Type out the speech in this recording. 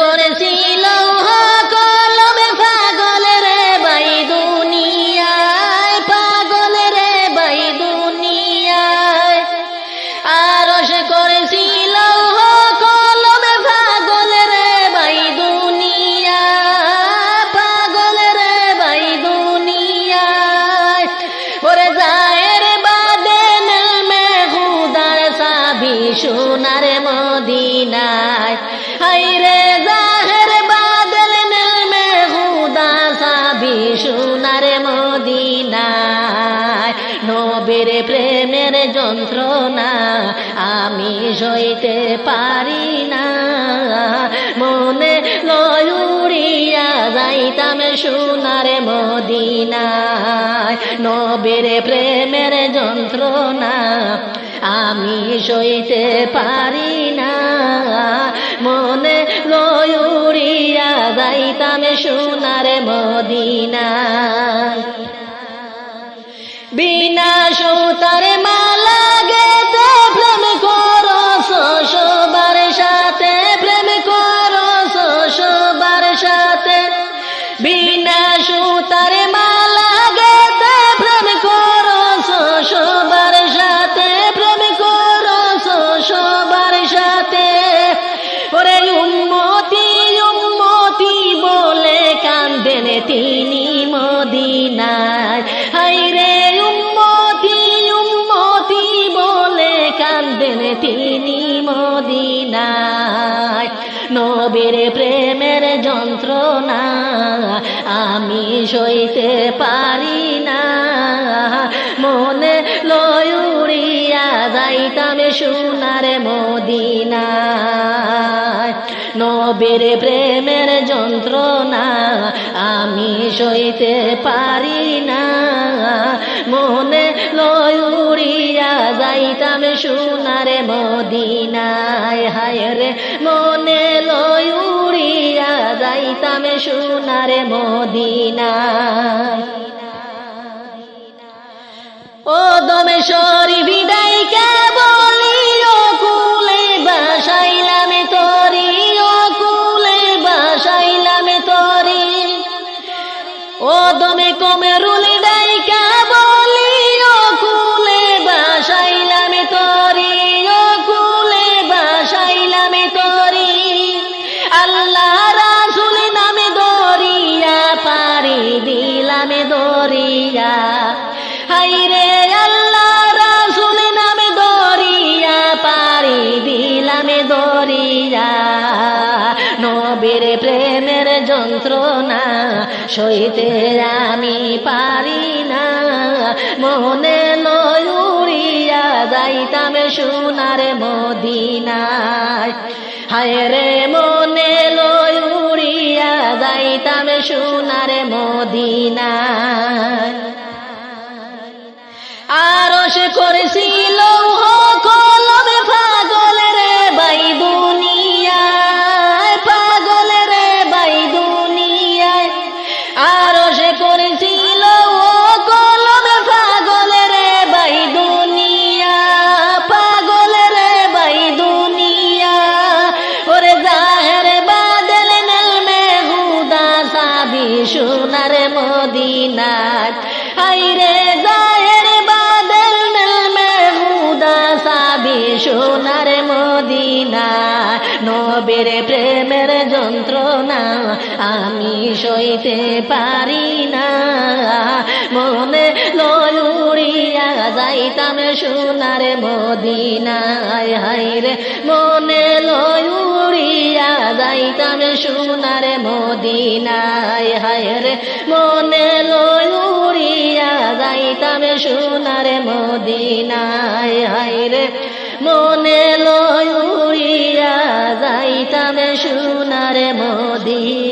করেছিল কলমে পাগল রে বাই দুনিয়ায়, পাগল রে বাই দুনিয়ায়। আর সে করেছিল কলমে পাগল রে বাই দুনিয়া পাগল রে বাই দুনিয়ায়। ওরে জায়ের বাদে মে খুদার সাবি সোনার মদিনায় সোনার মদিনায়, নবীর প্রেমের যন্ত্রণা আমি সইতে পারি না। মনে লয়ুড়িয়া যাইতাম সোনার মদিনায়, নবীর প্রেমের যন্ত্রণা আমি সইতে পারি না। যাইতাম সোনার মদিনা বিনা সুতার মালা গেতে প্রেম করো সবার সাথে প্রেম করো সবার সাথে। বিনা সুতার তিনি মদিনায় হাই রে উম্মতি উম্মতি বলে কান্দেন তিনি মদিনায় নবীর প্রেমের যন্ত্রণা আমি সইতে পারি না। মনে লয়ুড়িয়া যাইতাম সোনার মদিনায় নবীর প্রেমের যন্ত্রণা আমি সইতে পারি না। মনে লয়ুড়িয়া যাইতাম সোনার মদিনায়। হায় রে, মনে লয় লয়ুড়িয়া যাইতাম সোনার মদিনায়। ও দমেশ্বরী, বিদায় ও দমে কমে রুলি ডাইকা বলি, ও কুলে বাসাইলাম তরি, ও কুলে বাসাইলাম তরি। আল্লাহ রাসুল নামে দরিয়া পারি দিলাম দরিয়া। নবীর প্রেমের যন্ত্রণা, সইতে আমি পারি না। মনে লয়ুড়িয়া যাইতাম সোনার মদিনায়। হায় রে, মনে লয়ুড়িয়া যাইতাম সোনার মদিনায়। আরও সে করেছিল নবীর প্রেমের যন্ত্রণা আমি সইতে পারি না। মনে লয়ুড়িয়া যাইতাম সোনার মদিনায়। হাই রে মনে লয়ুড়িয়া যাইতাম সোনার মদিনায়। হায় রে মনে লয়ুড়িয়া যাইতাম সোনার মদিনায়। হায় রে মনে যাইতাম সোনার মদিনায়